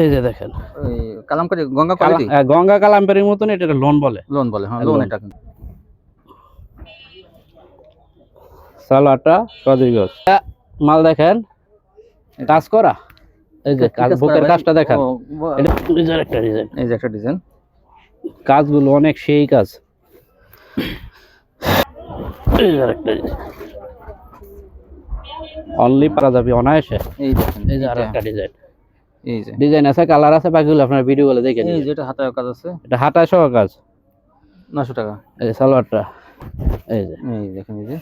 এই যে দেখেন। কালামকারি গঙ্গা হ্যাঁ, গঙ্গা কালাম্পের মতন এটা লোন বলে। লোন বলে হ্যাঁ লোন এটা সালোয়ারটা চৌধুরী মাল দেখেন কাজ করা? এই যে কাজ বুকের কাজটা দেখেন। একটা ডিজাইন এই যে একটা ডিজাইন কাজগুলো অনেক সেই কাজ। অনলি পারা যাবে অনায়াসে। এই দেখেন এই যে আরেকটা ডিজাইন ডিজাইন আছে কালার আছে বাকিগুলো আপনার ভিডিও গুলো দেখে নিন যেটা হাতে কাজ আছে। এটা হাতা সহ কাজ। নশো টাকা। এই সালোয়ারটা। এই যে। এই দেখেন এই যে।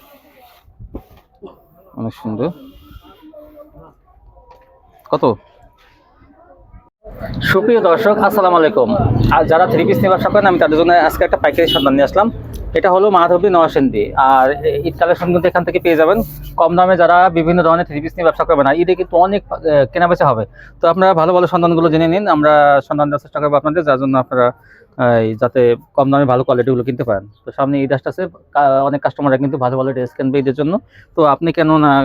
অনেক সুন্দর। কত? সুপ্রিয় দর্শক আসসালামু আলাইকুম। আর যারা থ্রি পিস নিয়ে ব্যবসা করেন আমি তাদের জন্য আজকে একটা পাইকারি সন্ধান নিয়ে আসলাম। এটা হলো মাধবী নওয়াসেন্দি আর ঈদ কালেকশন কিন্তু এখান থেকে পেয়ে যাবেন। কম দামে যারা বিভিন্ন ধরনের থ্রি পিস নিয়ে ব্যবসা করবেন আর ঈদে কিন্তু অনেক কেনাবেচা হবে। তো আপনারা ভালো ভালো সন্ধানগুলো জেনে নিন। আমরা সন্ধান দেওয়ার চেষ্টা করব আপনাদের, যার জন্য আপনারা যাতে কম দামে ভালো কোয়ালিটিগুলো কিনতে পারেন। তো সামনে ঈদ আসতেছে, কা- অনেক কাস্টমাররা কিন্তু ভালো ভালো ড্রেস কিনবে ঈদের জন্য। তো আপনি কেন না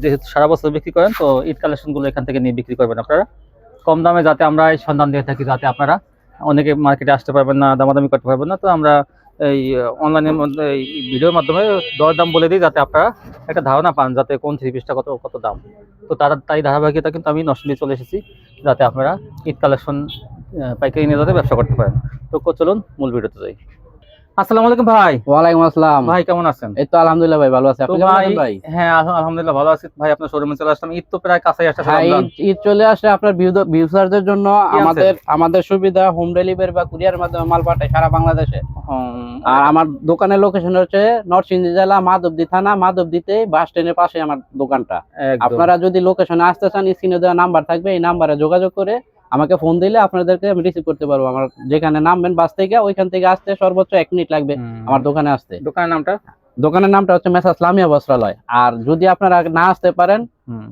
যেহেতু সারা বছর বিক্রি করেন, তো ঈদ কালেকশনগুলো এখান থেকে নিয়ে বিক্রি করবেন আপনারা। কম দামে যাতে আমরা এই সন্ধান দিয়ে থাকি, যাতে আপনারা অনেকে মার্কেটে আসতে পারবেন না, দামাদামি করতে পারবেন না। তো আমরা এই অনলাইনের মধ্যে এই ভিডিওর মাধ্যমে দরদাম বলে দিই যাতে আপনারা একটা ধারণা পান যাতে কোন থ্রি পিসটা কত কত দাম। তো তারা, তাই ধারাবাহিকতা কিন্তু আমি নষ্ট চলে এসেছি যাতে আপনারা ঈদ কালেকশন পাইকারি নিয়ে যাতে ব্যবসা করতে পারেন। তো চলুন মূল ভিডিওতে যাই। আসসালামু আলাইকুম ভাই। ওয়ালাইকুম আসসালাম। ভাই কেমন আছেন? এই তো আলহামদুলিল্লাহ ভাই ভালো আছে। আপনি কেমন ভাই আছেন ভাই? হ্যাঁ আলহামদুলিল্লাহ ভালো আছি। ভাই আপনার শোরুমে চলে আসলাম। ঈদ তো প্রায় কাছেই আসছে হ্যাঁ ঈদ- ঈদ চলে আসে আপনার ভিউসারদের জন্য আমাদের আমাদের সুবিধা হোম ডেলিভারি বা কুরিয়ার মাধ্যমে মাল পাঠায় সারা বাংলাদেশে। আর আমার দোকানের লোকেশন হচ্ছে নরসিংদী জেলা মাধবদী থানা। মাধবদীতে বাস স্ট্যান্ডের পাশে আমার দোকানটা। আপনারা যদি লোকেশনে আসতে চান স্ক্রিনে দেওয়া নাম্বার থাকবে। এই নাম্বারে যোগাযোগ করে আমাকে ফোন দিলে আপনাদেরকে আমি রিসিভ করতে পারব। আমার যেখানে নামবেন বাস থেকে ওইখান থেকে আসতে সর্বোচ্চ এক মিনিট লাগবে আমার দোকানে আসতে। দোকানের নামটা? দোকানের নামটা হচ্ছে মেসাজ লামিয়া বস্ত্রালয়। আর যদি আপনারা না আসতে পারেন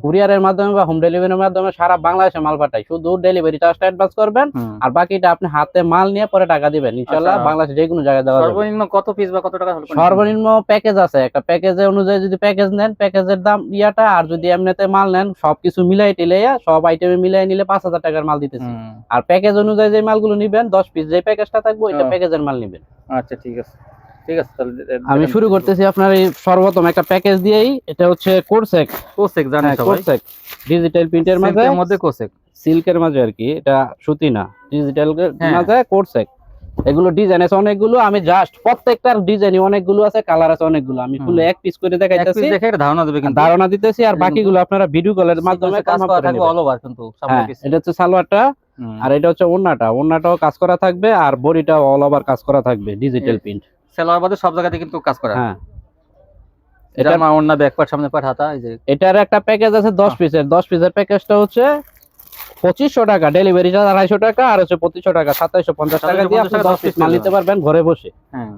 কুরিয়ারের মাধ্যমে বা হোম ডেলিভারির মাধ্যমে সারা বাংলাদেশে মাল পাঠাই। শুধু ডেলিভারি চার্জটা অ্যাডভান্স করবেন আর বাকিটা আপনি হাতে মাল নিয়ে পরে টাকা দিবেন। ইনশাল্লাহ আচ্ছা। বাংলাদেশে যে কোনো জায়গায় দেওয়া সর্বনিম্ন কত পিস বা কত টাকা হলো সর্বনিম্ন প্যাকেজ আছে। একটা প্যাকেজে অনুযায়ী যদি প্যাকেজ নেন প্যাকেজের দাম ইয়াটা আর যদি এমনিতে মাল নেন সবকিছু মিলাই টিলাইয়া সব আইটেমে মিলাই নিলে পাঁচ হাজার টাকার মাল দিতেছি। আর প্যাকেজ অনুযায়ী যে মালগুলো নিবেন দশ পিস যে প্যাকেজটা থাকবে ওইটা প্যাকেজের মাল নিবেন। আচ্ছা ঠিক আছে। ঠিক আছে তাহলে আমি শুরু করতেছি আপনার এই সর্বপ্রথম একটা প্যাকেজ দিয়েই এটা হচ্ছে কোর্সেক কোসেক জানেন সবাই। কোর্সেক ডিজিটাল প্রিন্টের মাঝে? মধ্যে কোসেক সিল্কের মাঝে আর কি এটা সুতি না। ডিজিটাল হ্যাঁ। মাঝে কোর্সেক এগুলো ডিজাইন আছে অনেকগুলো আমি জাস্ট প্রত্যেকটার ডিজাইনই অনেকগুলো আছে কালার আছে অনেকগুলো। আমি। ফুলে এক পিস করে এক দেখাইতেছি পিস দেখে ধারণা দেবে কিন্তু। ধারণা দিতেছি আর বাকিগুলো আপনারা ভিডিও কলের মাধ্যমে কাজ করা থাকবে অল ওভার কিন্তু হ্যাঁ এটা হচ্ছে সালোয়ারটা আর এটা হচ্ছে ওন্নাটা ওন্নাটাও কাজ করা থাকবে আর বডিটাও অল ওভার কাজ করা থাকবে ডিজিটাল প্রিন্ট সেলোয়ার বাদে সব জায়গাতে কিন্তু কাজ করা। হ্যাঁ। এটা অন্য ব্যাকপার্ট সামনে পার্ট হাতা এই যে এটার একটা প্যাকেজ আছে দশ হ্যাঁ। পিসের দশ পিসের প্যাকেজটা হচ্ছে পঁচিশশো টাকা। ডেলিভারি চার্জ আড়াইশো টাকা আর হচ্ছে পঁচিশশো টাকা। সাতাইশো পঞ্চাশ টাকা দিয়ে আপনি 2750 দশ পিস মাল নিতে পারবেন ঘরে বসে। হ্যাঁ।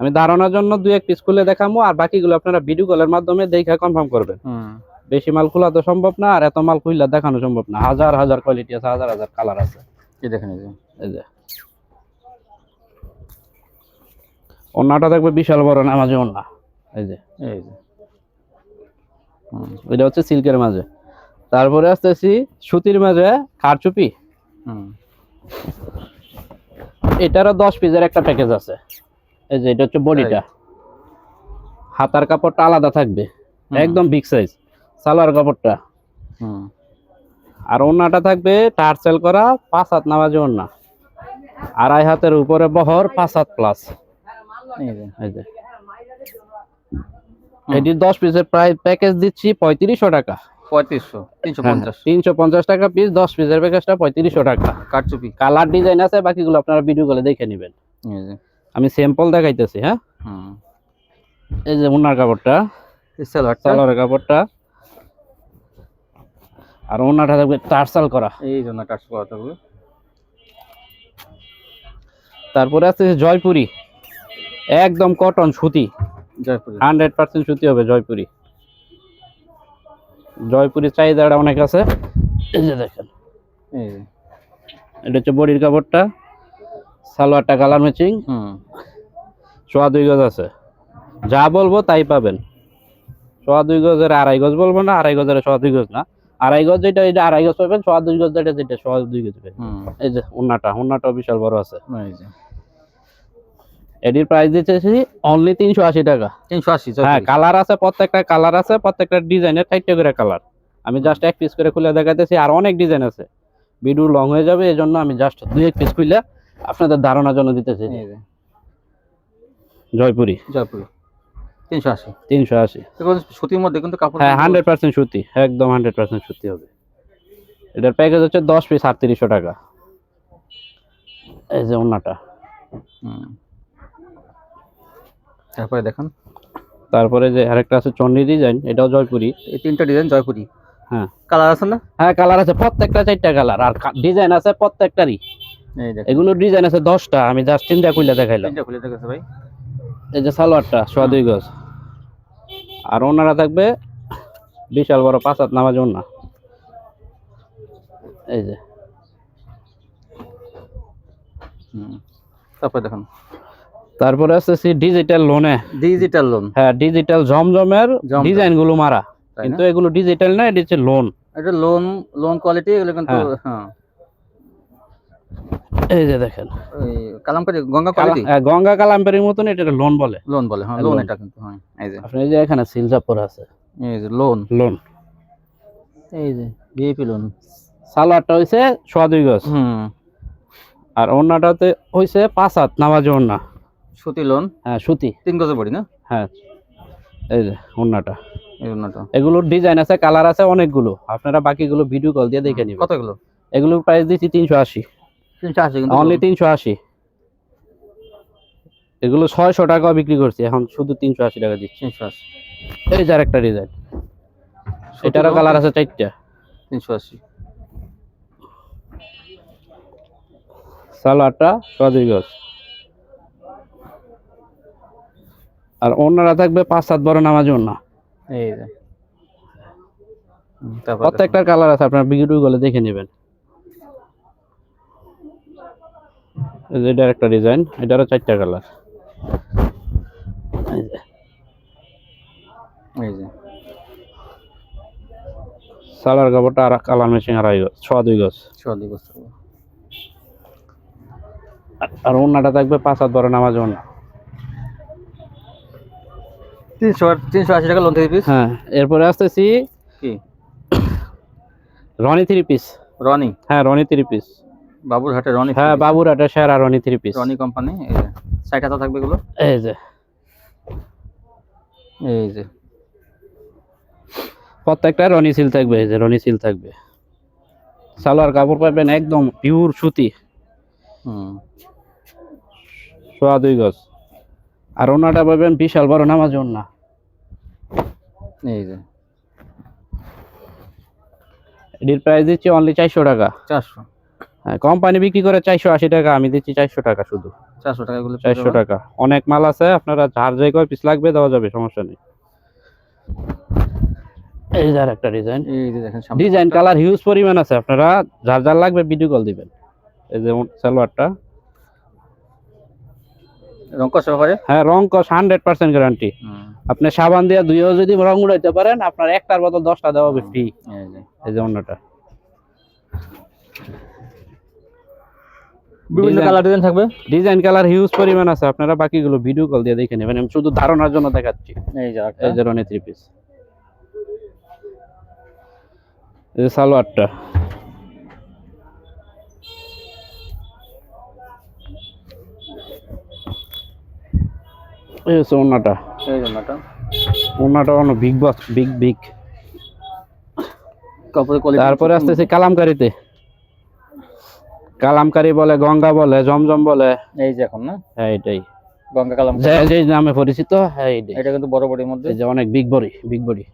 আমি ধারণার জন্য দুই এক পিস খুলে দেখাবো আর বাকিগুলো আপনারা ভিডিও কলের মাধ্যমে দেখে কনফার্ম করবেন। হুম। বেশি মাল খোলা তো সম্ভব না আর এত মাল খুললে দেখানো সম্ভব না। হাজার হাজার কোয়ালিটি আছে হাজার হাজার কালার আছে। এই দেখেন এই যে। ওন্নাটা দেখবে বিশাল বড় নামাজে ওন্না এই যে এই যে। এটা হচ্ছে সিল্কের মাঝে। তারপরে আসতেছি সুতির মাঝে কারচুপি। এটারও দশ পিসের একটা প্যাকেজ আছে। এই যে এটা হচ্ছে বডিটা। হাতার কাপড়টা আলাদা থাকবে। একদম বিগ সাইজ সালোয়ার কাপড়টা। হুম। আর ওন্নাটা থাকবে টার্সেল করা পাঁচ হাত নামাজে ওন্না আড়াই হাতের উপরে বহর পাঁচ হাত প্লাস এই যে এই দশ পিসের প্রায় প্যাকেজ দিচ্ছি পঁয়ত্রিশশো টাকা। পঁয়ত্রিশশো তিনশো পঞ্চাশ। তিনশো পঞ্চাশ টাকা পিস দশ পিসের প্যাকেজটা পঁয়ত্রিশশো টাকা। কারচুপি। কালার ডিজাইন আছে বাকিগুলো আপনারা ভিডিও করে দেখে নেবেন। আমি স্যাম্পল দেখাইতেছি হ্যাঁ? হুম। এই যে ওনার কাপড়টা এই সেলোয়ারটা? কাপড়টা। আর ওনাটা থাকবে টার্সাল করা। এই জন্য টাচ করা থাকবে। তারপরে আছে জয়পুরি। একদম কটন সুতি। হান্ড্রেড পার্সেন্ট সুতি হবে জয়পুরি। জয়পুরি চাহিদাটা অনেক আছে। এই যে দেখেন। এই এটা হচ্ছে বডির কাপড়টা। সালোয়ারটা কালার ম্যাচিং সোয়া দুই গজ আছে। যা বলব তাই পাবেন। সোয়া দুই গজের আড়াই গজ বলব না আড়াই গজের সোয়া দুই গজ না। আড়াই গজ যেটা এটা আড়াই গজ পাবেন সোয়া দুই গজ যেটা যেটা সোয়া দুই গজ এই যে ওন্নাটা উন্নাটা বিশাল বড় আছে। এটির প্রাইস দিতেছি অনলি তিনশো আশি টাকা। তিনশো আশি হ্যাঁ কালার আছে প্রত্যেকটা কালার আছে প্রত্যেকটা ডিজাইনের চারটে করে কালার আমি জাস্ট এক পিস করে খুলে দেখাইতেছি আর অনেক ডিজাইন আছে। ভিডিও লং হয়ে যাবে এই জন্য আমি জাস্ট দুই এক পিস খুলে আপনাদের ধারণার জন্য দিতেছি জয়পুরি। জয়পুর। তিনশো আশি। তিনশো আশি। সুতির মধ্যে কিন্তু কাপড় হ্যাঁ হান্ড্রেড পার্সেন্ট সুতি একদম হান্ড্রেড পার্সেন্ট সুতি হবে। এটার প্যাকেজ হচ্ছে দশ পিস আটত্রিশশো টাকা। এই যে ওনাটা হুম। তারপরে দেখেন। তারপরে যে আরেকটা আছে চন্ডী ডিজাইন এটাও জয়পুরি। এই তিনটা ডিজাইন জয়পুরি। হ্যাঁ। কালার আছে না? হ্যাঁ কালার আছে প্রত্যেকটা চারটা কালার আর ডিজাইন আছে প্রত্যেকটারই। এগুলোর ডিজাইন আছে দশটা আমি জাস্ট তিনটা খুলে দেখাইলাম। তিনটা খুলে দেখেছে ভাই। এই যে সালোয়ারটা সোয়া দুই গজ। আর ওনারা থাকবে বিশাল বড় পাঁচ হাত নামাজ ওনা এই যে। হুম। তারপরে দেখেন। তারপরে আসতেছি ডিজিটাল লোনে ডিজিটাল লোন হ্যাঁ ডিজিটাল জমজমের জমজম। ডিজাইনগুলো মারা কিন্তু এগুলো ডিজিটাল না এটা হচ্ছে লোন এটা লোন লোন কোয়ালিটি এগুলো কিন্তু হ্যাঁ। এই যে দেখেন। কালামকারি গঙ্গা কোয়ালিটি হ্যাঁ, গঙ্গা কালাম্পের মতন এটা লোন বলে। লোন বলে হ্যাঁ হ্যাঁ, লোন এটা কিন্তু হ্যাঁ এই যে। আপনি এই যে এখানে সিলজাপুর আছে। এই যে লোন লোন এই যে ভিআইপি লোন সালোয়ারটা হইছে সোয়া দুই গজ। হুম। আর ওনাটাতে হইছে পাঁচ হাত নামাজ ওনা সুতি লোন? হ্যাঁ সুতি। তিন গজে পড়ি না? হ্যাঁ এই যে এই লোনটা এগুলোর ডিজাইন আছে কালার আছে অনেকগুলো। আপনারা বাকিগুলো ভিডিও কল দিয়ে দেখে নিবেন। কত এগুলো এগুলোর প্রাইস দিচ্ছি তিনশো আশি। তিনশো আশি কিন্তু অনলি তিনশো আশি। এগুলো ছয়শো টাকা বিক্রি করছি এখন শুধু তিনশো আশি টাকা দিচ্ছি। তিনশো আশি। এই যার একটা ডিজাইন। এটারও কালার আছে চারটা। তিনশো আশি। সালোয়ারটা সদুই গজ আর অন্যরা থাকবে পাঁচ সাত বড় নামাজ অন্য। এই যে। প্রত্যেকটার কালার আছে আপনার ভিডিও গুলো দেখে নেবেন। এটার একটা ডিজাইন এটারও চারটা কালার এই যে। সালোয়ার কাপড়টা আর কালার মেশিন আড়াই গজ ছ দুই গজ। চল্লিশ বছর আর অন্যটা থাকবে পাঁচ সাত বড় নামাজ অন্য। তিনশো তিনশো আশি টাকা লোন থেকে পিস হ্যাঁ এরপরে আসতেছি কি? Roni three piece Roni? হ্যাঁ রনি থ্রি পিস বাবুরহাটে রনি হ্যাঁ সেরা Roni three piece Roni company এই যে। ষাট হাজার থাকবে এগুলো? এই যে। এই যে। প্রত্যেকটা রনি সিল থাকবে এই যে রনি সিল থাকবে। সালোয়ার কাপড় পাবেন একদম পিওর সুতি। হুম। সোয়া দুই গজ। আর ওনাটা পাবেন বিশাল বড় নামাজ ওনা এই যে। এটির প্রাইস দিচ্ছি অনলি চারশো টাকা। চারশো। হ্যাঁ কোম্পানি বিক্রি করে চারশো আশি টাকা আমি দিচ্ছি চারশো টাকা শুধু। চারশো টাকা চারশো টাকা। অনেক মাল আছে আপনারা যার যে কয় পিস লাগবে দেওয়া যাবে সমস্যা নেই। এই যার একটা ডিজাইন ডিজাইন কালার হিউজ পরিমাণ আছে আপনারা যার যার লাগবে ভিডিও কল দিবেন। এই যে সালোয়ারটা হ্যাঁ রং হান্ড্রেড পার্সেন্ট গ্যারান্টি আপনি সাবান দিয়ে দুইও যদি রং উড়াইতে পারেন আপনার একটার বদল দশটা দেওয়া হবে ফ্রি এই যে। অন্যটা। বিভিন্ন কালার ডিজাইন থাকবে? ডিজাইন কালার হিউজ পরিমাণ আছে। আপনারা বাকিগুলো ভিডিও কল দিয়ে দেখে নেবেন। আমি শুধু ধারণার জন্য দেখাচ্ছি। এই যে এই যে রনি থ্রি পিস এই সালোয়ারটা। এই হচ্ছে ওনাটা এই ওনাটা বিগ বস বিগ বিগ তারপরে আসতেছে কালামকারিতে। কালামকারি বলে গঙ্গা বলে জমজম বলে। এই যে এখন না? হ্যাঁ এটাই। গঙ্গা কালাম যে নামে পরিচিত হ্যাঁ এটা কিন্তু বড় বড়ির মধ্যে। যে অনেক big body big body.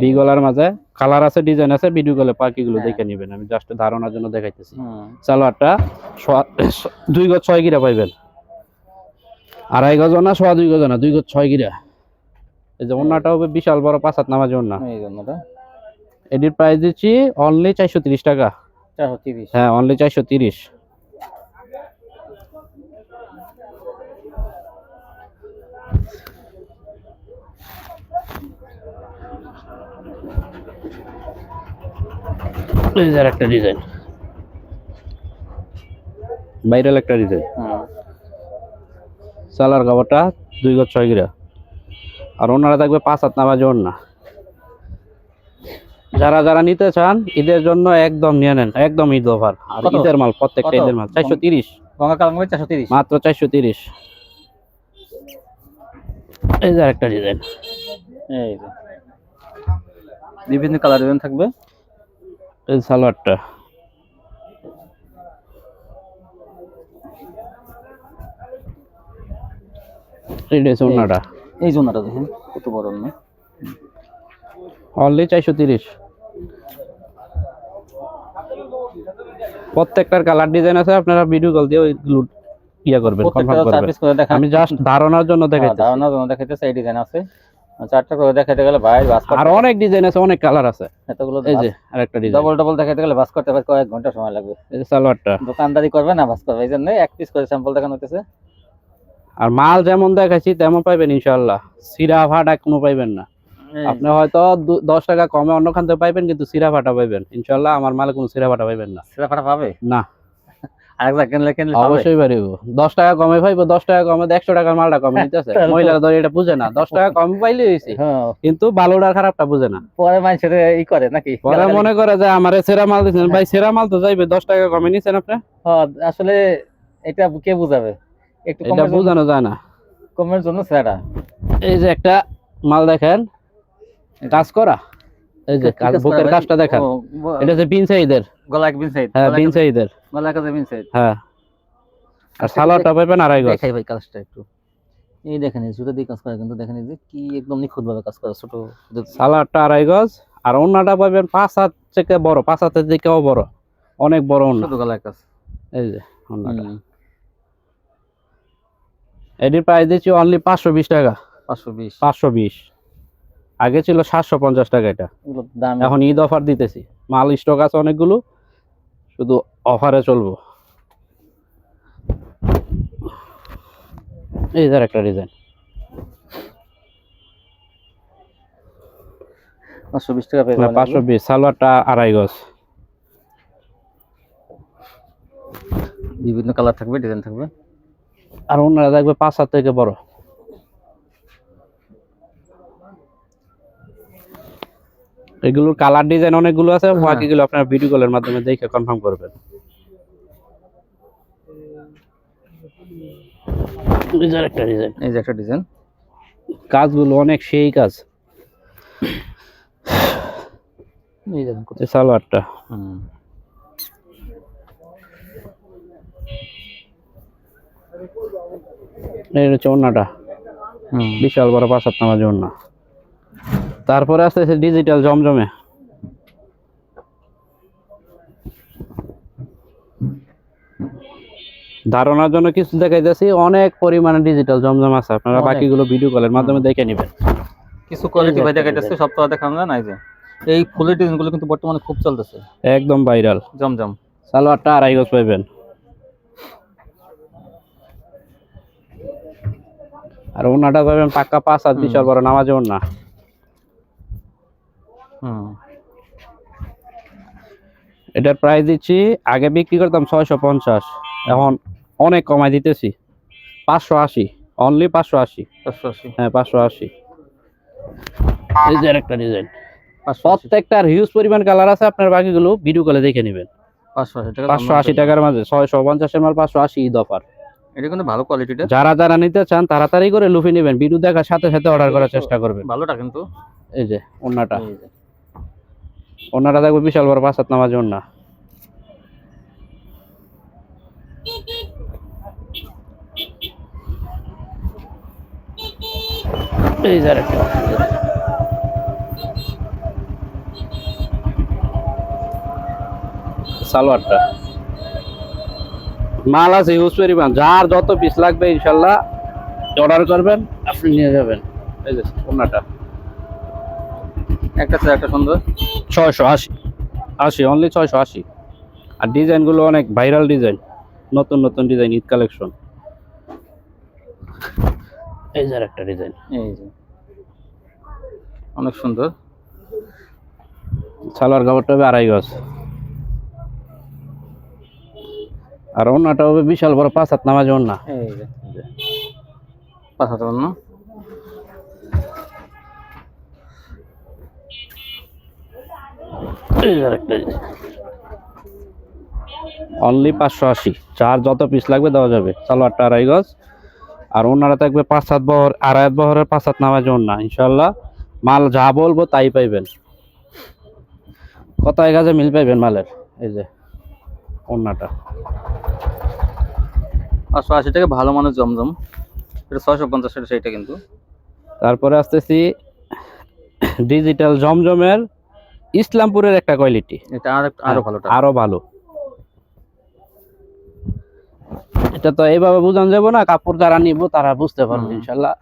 Big গলার মাঝে কালার আছে ডিজাইন আছে ভিডিও কলে পাখিগুলো হ্যাঁ। দেখে নেবেন। আমি জাস্ট ধারণার জন্য দেখাইতেছি। হুম। সালোয়ারটা দুই গজ ছয় গিরা পাইবেন। আড়াই গজ না সোয়া দুই গজ না দুই গজ ছয় গিরা। এই যে ওনাটা হবে বিশাল বড় পাঁচ হাত নামাজ ওনা এটির প্রাইস দিচ্ছি অনলি চারশো তিরিশ টাকা। হ্যাঁ অনলি চারশো তিরিশ। এই একটা ডিজাইন ভাইরাল একটা ডিজাইন সালার কাপড়টা দুই গজ ছয় গিরা। আর ওনারা থাকবে পাঁচ হাত নামাজ না যারা যারা নিতে চান ঈদের জন্য একদম নিয়ে নেন একদম ঈদ অফার। আর ঈদের মাল প্রত্যেকটা ঈদের মাল চারশো তিরিশ। চারশো তিরিশ। মাত্র চারশো তিরিশ। এই যে একটা ডিজাইন এই বিভিন্ন কালার ডিজাইন থাকবে। এই সালোয়ারটা। এই যে ওনাটা এই জন্যটা দেখেন কত বড় না অনলি চারশো তিরিশ। প্রত্যেকটার কালার ডিজাইন আছে আপনারা ভিডিও কল দিয়ে ওইগুলো ইয়া করবেন কনফার্ম করবেন। আমি জাস্ট ধারণার জন্য হ্যাঁ, দেখাইতেছি। ধারণার জন্য দেখাইতেছে এই ডিজাইন আছে। চারটা করে দেখাইতে গেলে ভাই বাস আর অনেক ডিজাইন আছে অনেক কালার আছে। এতগুলো এই যে আরেকটা ডিজাইন ডবল ডবল দেখাইতে গেলে বাস করতে ভাই কয়েক ঘণ্টা সময় লাগবে। এই যে সালোয়ারটা। দোকানদারি করবে না বাস করবে এই জন্য এক পিস করে স্যাম্পল দেখানো হতেছে আর মাল যেমন দেখাচ্ছি তেমন পাইবেন ইনশাল্লাহ সিরা ফাটা কোনো পাইবেন না। আপনি হয়তো দশ টাকা কমে অন্য খান থেকে পাইবেন কিন্তু সিরা ফাটা পাইবেন। ইনশাল্লাহ আমার মালে কোনো সিরা ফাটা পাইবেন না। সেটা ফাটা পাবে? না। অবশ্যই পারিব। দশ টাকা কমে পাইবো দশ টাকা কমে একশো টাকার মালটা কমে নিতেছে মহিলারা ধরে এটা বুঝে না। দশ টাকা কম পাইলে হয়েছে। হ্যাঁ। কিন্তু ভালোটা খারাপটা বুঝে না। পরে মানুষের ই করে নাকি? পরে মনে করে যে আমার সেরা মাল দিচ্ছেন ভাই সেরা মাল তো যাইবে দশ টাকা কমে নিছেন আপনি? হ্যাঁ, আসলে এটা কে বুঝাবে? একটু এটা বোঝানো যায় না। কমের জন্য এই যে একটা মাল দেখেন কাজ করা। এই যে বুকের কাজটা দেখেন। এটা হচ্ছে বিন সাইদের। গলা এক বিন সাইড হ্যাঁ বিন সাইদের। গলা কাছে বিন সাইড হ্যাঁ। আর সালোয়ারটা পাইবেন আড়াই গজ। দেখাই ভাই কাজটা একটু। এই দেখেন এই জুতো দিয়ে কাজ করে কিন্তু দেখেন যে কি একদম নিখুঁত ভাবে কাজ করে ছোট সালোয়ারটা আড়াই গজ আর অন্যটা পাইবেন পাঁচ হাত থেকে বড় পাঁচ হাতের দিকেও বড়। অনেক বড় অন্য গলার কাজ। এই যে এটির প্রাইস দিচ্ছি অনলি পাঁচশো বিশ টাকা। পাঁচশো বিশ। পাঁচশো বিশ। আগে ছিল সাতশো পঞ্চাশ টাকা এটা। দাম এখন ঈদ অফার দিতেছি। মাল স্টক আছে অনেকগুলো। শুধু অফারে চলবো। এই যে একটা ডিজাইন পাঁচশো বিশ টাকা পাঁচশো বিশ। সালোয়ারটা আড়াই গজ। বিভিন্ন কালার থাকবে ডিজাইন থাকবে। আর অন্যরা দেখবে পাঁচ হাত থেকে বড়। এগুলোর কালার ডিজাইন অনেকগুলো আছে হ্যাঁ। বাকিগুলো আপনার ভিডিও কলের মাধ্যমে দেখে কনফার্ম করবেন। এই যে একটা ডিজাইন এই যে একটা ডিজাইন কাজগুলো অনেক সেই কাজ। এই দেখেন। সালোয়ারটা। হুম। এই হচ্ছে অন্যটা বিশাল বড় পাঁচ নামাজ তারপরে আস্তে আস্তে ডিজিটাল জমজমে। ধারণার জন্য কিছু দেখাইতেছি অনেক পরিমাণে ডিজিটাল জমজম আছে। আপনারা বাকিগুলো ভিডিও কলের মাধ্যমে দেখে নেবেন। কিছু কোয়ালিটি ভাই দেখাইতেছে সব তো দেখানো না এই যে। এই ফুলের ডিজাইনগুলো কিন্তু বর্তমানে খুব চলতেছে। একদম ভাইরাল জমজম। সালোয়ারটা আড়াই গজ পাইবেন। আর ওনাটা পাবেন পাক্কা পাঁচ হাত বিশাল বড় নামাজে ওনা হুম। এটার প্রাইস দিচ্ছি আগে বিক্রি করতাম ছয়শো পঞ্চাশ এখন অনেক কমাই দিতেছি। পাঁচশো আশি অনলি পাঁচশো আশি। পাঁচশো আশি। হ্যাঁ পাঁচশো আশি। এই যে একটা ডিজাইন প্রত্যেকটার হিউজ পরিমাণ কালার আছে আপনার বাকিগুলো ভিডিও কলে দেখে নেবেন। পাঁচশো আশি টাকা পাঁচশো আশি টাকার মাঝে ছয়শো পঞ্চাশের মাল পাঁচশো আশি ঈদ অফার এটা কিন্তু ভালো কোয়ালিটিটা যারা যারা নিতে চান তাড়াতাড়ি করে লুফে নেবেন। ভিডিও দেখার সাথে সাথে অর্ডার করার চেষ্টা করবেন। ভালোটা কিন্তু। এই যে এই যে। দেখব বিশাল বড় পাঁচ হাত নামাজ অন্য এই যে আরেকটা। সালোয়ারটা। মাল আছে ইউজ পরিমাণ যার যত পিস লাগবে ইনশাল্লাহ অর্ডার করবেন আপনি নিয়ে যাবেন। এই যে অন্যটা একটা চেয়ে একটা সুন্দর। ছয়শো আশি। আশি অনলি ছয়শো আশি। আর ডিজাইনগুলো অনেক ভাইরাল ডিজাইন নতুন নতুন ডিজাইন ঈদ কালেকশন এই যে একটা ডিজাইন এই যে। অনেক সুন্দর। সালোয়ার কাপড়টা হবে আড়াই গজ। আর অন্যটা হবে বিশাল বড় পাঁচ হাত নামাজ অন্য। পাঁচ অন্য। অনলি পাঁচশো আশি। চার যত পিস লাগবে দেওয়া যাবে। সালোয়ারটা আড়াই গজ। আর ওনারা থাকবে পাঁচ সাত বহর আড়াই হাত বহরের পাঁচ সাত নামাজ ওনা ইনশাল্লাহ মাল যা বলব তাই পাইবেন। কত এক হাজার মিল পাইবেন মালের? এই যে। ওনাটা পাঁচশো আশি টাকা ভালো মানের জমজম। এটা ছয়শো পঞ্চাশ টাকা সেইটা কিন্তু। তারপরে আসতেছি ডিজিটাল জমজমের ইসলামপুরের একটা কোয়ালিটি। এটা আর আরও ভালো আরও ভালো। এটা তো এইভাবে বুঝানো যাব না কাপড় যারা নিবো তারা বুঝতে পারবে। ইনশাল্লাহ।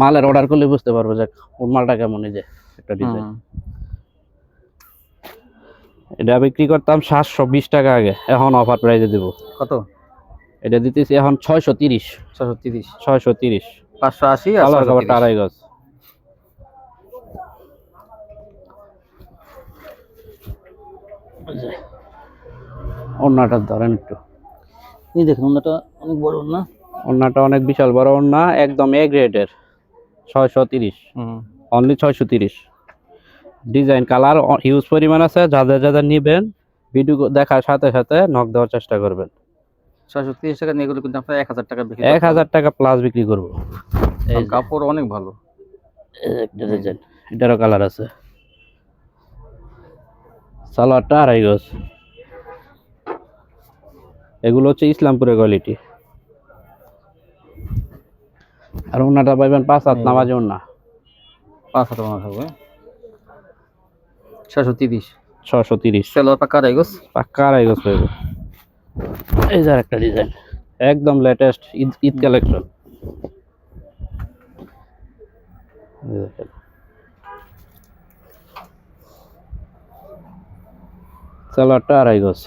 মালের অর্ডার করলে বুঝতে পারব যে কোন মালটা কেমন এই যে একটা ডিজাইন। এটা বিক্রি করতাম সাতশো বিশ টাকা আগে। এখন অফার প্রাইজে দেবো। কত? এটা দিতেছি এখন ছয়শো তিরিশ। ছশো তিরিশ। ছয়শো তিরিশ। পাঁচশো আশি কালার কাপড়টা আড়াই গজ অন্যটা ধরেন একটু। এই দেখুন ওনাটা অনেক বড় না অন্যটা অনেক বিশাল বড় অন্য একদম এ গ্রেডের ছয়শো তিরিশ। হুম। অনলি ছয়শো তিরিশ। ডিজাইন কালার হিউজ পরিমাণ আছে যাদের যাদের নিবেন ভিডিও দেখার সাথে সাথে নক দেওয়ার চেষ্টা করবেন। ছয়শো তিরিশ টাকা নিয়ে কিন্তু আপনার এক হাজার টাকা বিক্রি এক হাজার টাকা প্লাস বিক্রি করব। এই কাপড় অনেক ভালো। একটা ডিজাইন এটারও কালার আছে। সালোয়ারটা আড়াই গজ। এগুলো হচ্ছে ইসলামপুরের কোয়ালিটি আর ওনাটা পাইবেন পাঁচ হাত। নামাজে ওনা পাঁচ হাজার টাকা থাকবে তিরিশ। ছশো তিরিশ। সেলোয়ার পাকা রাইগোস? পাক্কা এই যে একটা ডিজাইন একদম লেটেস্ট ঈদ ঈদ কালেকশন সালোয়ারটা আড়াই গজ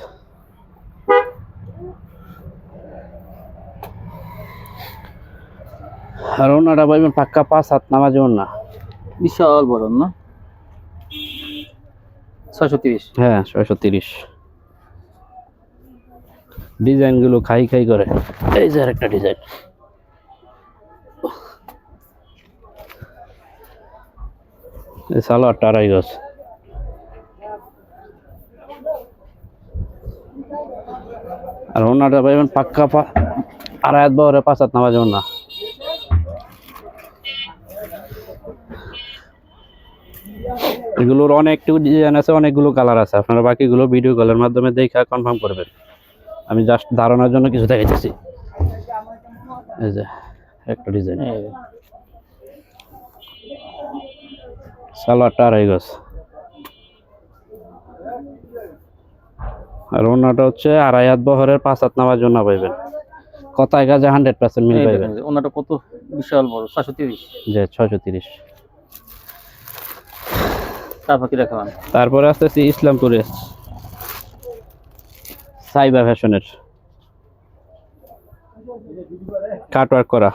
আর ওনাটা পাইবেন পাক্কা পাঁচ হাত নামাজে না বিশাল বড় না? ছয়শো তিরিশ। হ্যাঁ ছয়শো তিরিশ। ডিজাইনগুলো খাই খাই করে। এই যে একটা ডিজাইন। সালোয়ারটা আড়াই গজ। আর ওনাটা পাইবেন পাক্কা পা আড়াই হাত বহরে পাঁচ হাত নামাজ না এগুলোর অনেকটু ডিজাইন আছে অনেকগুলো কালার আছে। আপনারা বাকিগুলো ভিডিও কলের মাধ্যমে দেখে কনফার্ম করবেন। আমি জাস্ট ধারণার জন্য কিছু দেখাইতেছি। এই যে একটা ডিজাইন সালোয়ারটা আড়াই গজ। আর অন্যটা হচ্ছে আড়াই হাত বহরের পাঁচ হাত নামার জন্য পাইবেন। কথায় কাজে হান্ড্রেড পার্সেন্ট মিল পাইবেন। ওনাটা কত বিশাল বড় ছয়শো তিরিশ। যে ছয়শো তিরিশ। তারপর কি রাখলাম তারপরে আসতেছি ইসলামপুরে সাইবা ফ্যাশনের কাটওয়ার্ক করা।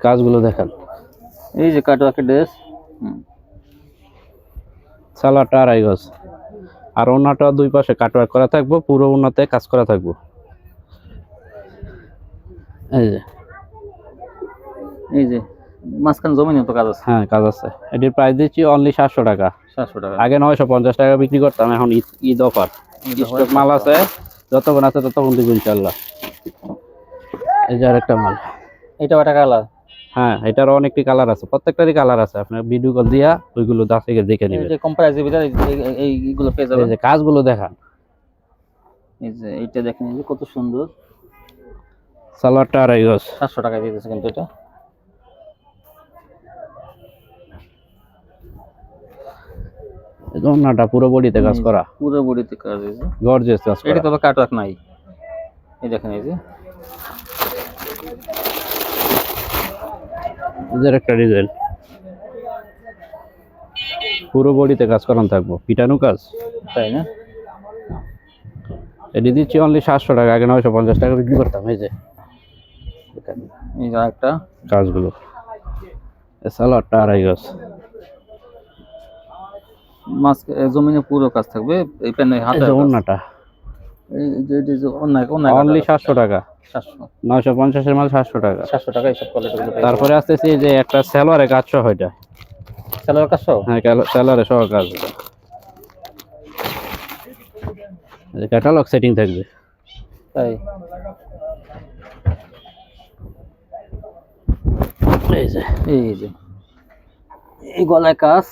কাজগুলো দেখান। এই যে কাটওয়ার্কের ড্রেস সালাডটা আড়াই গজ। আর ওনাটা দুই পাশে কাটওয়ার্ক করা থাকব পুরো ওনাতে কাজ করা থাকব। এই যে। এই যে মাঝখানে জমি তো কাজ আছে। হ্যাঁ কাজ আছে। এটির প্রাইস দিচ্ছি অনলি সাতশো টাকা। সাতশো টাকা। আগে নয়শো পঞ্চাশ টাকা বিক্রি করতাম এখন ঈদ ঈদ অফার। স্টক মাল আছে যতক্ষণ আছে ততক্ষণ দিব ইনশাল্লাহ এই যে আরেকটা মাল। এটা একটা কালার হ্যাঁ এটারও অনেকটি কালার আছে। প্রত্যেকটারই কালার আছে। আপনার ভিডিও কল দিয়া ওইগুলো দাস থেকে দেখে এই ভিতরে এইগুলো পেয়ে এই যে কাজগুলো দেখান। এই যে এইটা দেখেন এই যে কত সুন্দর। সালোয়ারটা আড়াই গজ। সাতশো টাকা দিয়ে কিন্তু এটা। ওনাটা পুরো বডিতে কাজ করা। পুরো বডিতে কাজ হয়েছে। গর্জেস কাজ এটা তো কাটওয়ার্ক নাই। এই দেখেন এই যে। এদের একটা ডিজাইন। পুরো বডিতে কাজ করানো থাকব। পিটানো কাজ? তাই না? এটি দিচ্ছি অনলি সাতশো টাকা আগে নয়শো পঞ্চাশ টাকা বিক্রি করতাম এই যে। দেখেন এই যে একটা কাজগুলো সালোয়ারটা আড়াই গজ মাছ জমিনে পুরো কাজ থাকবে এই প্যানে হাতে তারপরে আসতেছি যে একটা স্যালোয়ারে কাজ সহ এটা। স্যালোয়ার কাজ সহ? হ্যাঁ স্যালোয়ারে সহ কাজ ক্যাটালগ সেটিং থাকবে। তাই? এই যে। এই যে। এই গলায় কাজ।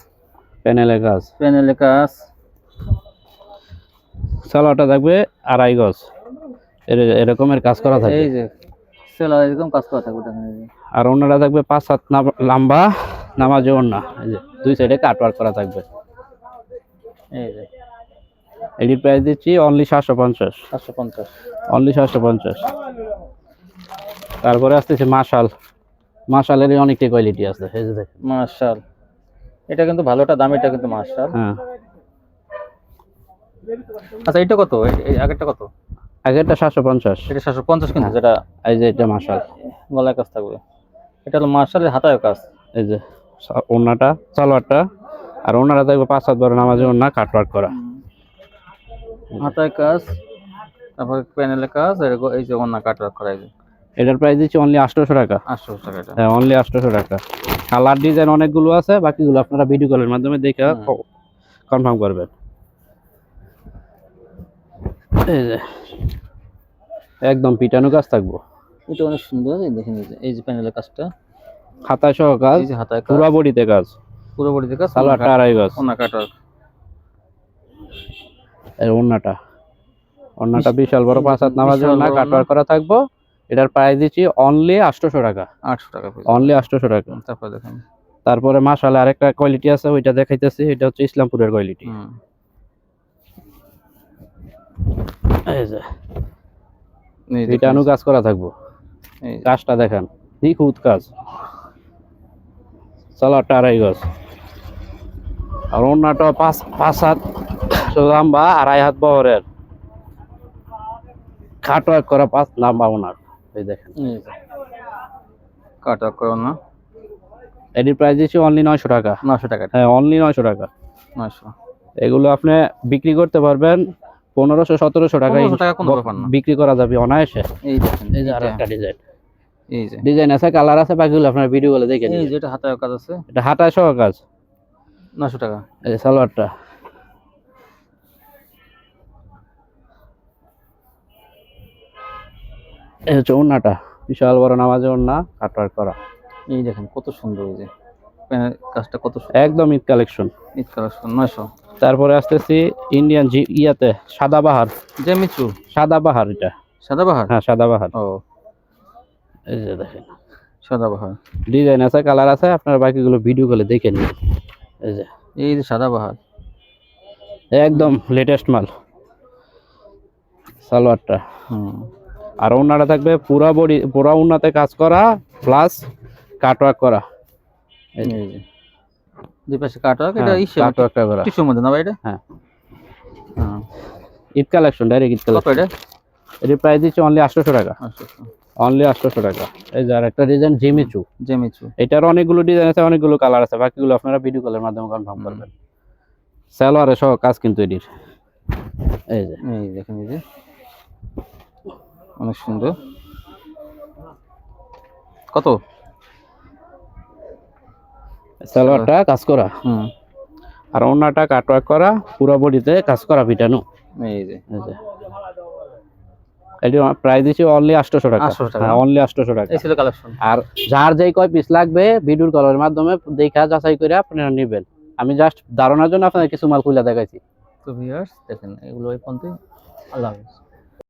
প্যানেলের কাজ। প্যানেলে কাজ। স্যালোয়ারটা থাকবে আড়াই গজ। এর- এরকমের কাজ করা থাকবে। এই যে এরকম কাজ করা থাকবে আর ওনারা থাকবে পাঁচ সাত লম্বা নামাজে ওন্না এই যে দুই সাইডে কাট ওয়ার্ক করা থাকবে। এই যে। এটির প্রাইস দিচ্ছি অনলি সাতশো পঞ্চাশ। সাতশো পঞ্চাশ। অনলি সাতশো পঞ্চাশ। তারপরে আসতেছে মাশাল। মাশালেরই অনেকটি কোয়ালিটি আছে এই যে দেখেন। মার্শাল এটা কিন্তু ভালোটা দাম এটা কিন্তু মার্শাল হ্যাঁ। আচ্ছা এটা কত? এই- আগেরটা কত? আগেরটা সাতশো পঞ্চাশ। এটা সাতশো পঞ্চাশ কিন্তু যেটা এই যে এটা মাশাল গলায় কাজ থাকবে। এটা হলো মার্শালের হাতায় কাজ। এই যে ওন্নাটা সালোয়ারটা আর ওনারা থাকবে পাঁচ সাত বড় নামাজে ওন্না কাট ওয়ার্ক করা। হাতায় কাজ তারপর প্যানেলে কাজ এই যে অন্য কাটওয়ার্ক করা এই যে। এটার প্রাইস দিচ্ছি অনলি আটশোশো টাকা। আটশো টাকা হ্যাঁ অনলি আটশোশো টাকা। কালার ডিজাইন অনেকগুলো আছে বাকিগুলো আপনারা ভিডিও কলের মাধ্যমে দেখে কনফার্ম করবেন। এই যে একদম পিটানো কাজ থাকব। এটা অনেক সুন্দর এই দেখেন এই যে প্যানেলের কাজটা। খাতায় সহ কাজ এই যে হাতায় পুরা বডিতে কাজ। পুরো বডিতে কাজ সালোয়ারটা আড়াই গজ অন্য কাটওয়ার্ক এর ওন্নাটা ওন্নাটা বিশাল বড় পাঁচ হাত নামাজের ওন্না কাটওয়ার করা থাকব। এটার প্রাইস দিচ্ছি অনলি আটশোশো টাকা। আটশো টাকা অনলি আটশোশো টাকা। তারপর দেখেন। তারপরে মাসালে আরেকটা কোয়ালিটি আছে ওইটা দেখাইতেছি এটা হচ্ছে ইসলামপুরের কোয়ালিটি দেখেন, পিটানো কাজ করা থাকব। কাজটা দেখেন নিখুঁত কাজ। সালোয়ারটা আড়াই গজ। আর অন্যটা পাঁচ পাঁচ হাত লম্বা আড়াই হাত বহরের। খাটো এক করা পাঁচ লম্বা ওনার এই দেখেন। কাটওয়ার্ক করো না। এটির প্রাইস দিচ্ছি অনলি নয়শো টাকা। নশো টাকা। হ্যাঁ অনলি নয়শো টাকা। নশো এগুলো আপনি বিক্রি করতে পারবেন পনেরোশো সতেরোশো টাকা 1500 টাকা কোনো ব্যাপার না। বিক্রি করা যাবে অনায়াসে। এই দেখেন এই যে আর একটা ডিজাইন এই যে। ডিজাইন আছে কালার আছে বাকিগুলো আপনার ভিডিও গুলো দেখে এই যে এটা হাতায় কাজ আছে। এটা হাতায় সহ কাজ। নশো টাকা। এই সালোয়ারটা। এই হচ্ছে ওন্নাটা বিশাল বড় নামাজে ওন্না কাটওয়ার করা। এই দেখেন কত সুন্দর এই যে। কাজটা কত একদম ঈদ কালেকশন। ঈদ কালেকশন নয়শো। তারপরে আসতেছি ইন্ডিয়ান জি ইয়াতে সাদাবাহার জেমিচু সাদাবাহার এটা। সাদাবাহার হ্যাঁ সাদাবাহার ও। এই যে দেখেন। সাদাবাহার ডিজাইন আছে কালার আছে আপনারা বাকিগুলো ভিডিও করে দেখে নিন। এই যে। এই যে সাদাবাহার একদম লেটেস্ট মাল। সালোয়ারটা। হুম। আর ওনারা থাকবে পুরা বডি পুরা উন্নাতে কাজ করা প্লাস কাটওয়ার্ক করা। এই যে, দুই পাশে কাটওয়ার্ক এটা হ্যাঁ, কাটওয়ার্কটা করা। টিস্যুর মধ্যে না ভাই এটা? হ্যাঁ। হ্যাঁ। Eid collection direct Eid collection এটা? এটির প্রাইস দিচ্ছে অনলি আটশোশো টাকা। আচ্ছা আচ্ছা অনলি আটশোশো টাকা। এই একটা ডিজাইন জিমিচু জেমিচু এটার অনেকগুলো ডিজাইন আছে অনেকগুলো কালার আছে। বাকিগুলো আপনারা ভিডিও কলের মাধ্যমে কনফার্ম করবেন। সালোয়ারে সহ কাজ কিন্তু এটির। এই যে। এই দেখেন এই যে। অনেক সুন্দর। কত? সালোয়ারটা কাজ করা। হুম। আর অন্যটা কাটওয়ার্ক করা পুরো বডিতে কাজ করা পিটানো। এই যে। এটি প্রাইস দিচ্ছি অনলি আটশোশো টাকা। হ্যাঁ অনলি আটশোশো টাকা। ছিল কালেকশন আর যার যেই কয় পিস লাগবে ভিডিওর কলের মাধ্যমে দেখা যাচাই করে আপনারা নেবেন। আমি জাস্ট ধারণার জন্য আপনাদের কিছু মাল খুলে দেখাইছি। তো ভিউয়ার্স দেখেন এগুলো পর্যন্তই। আল্লাহ হাফেজ।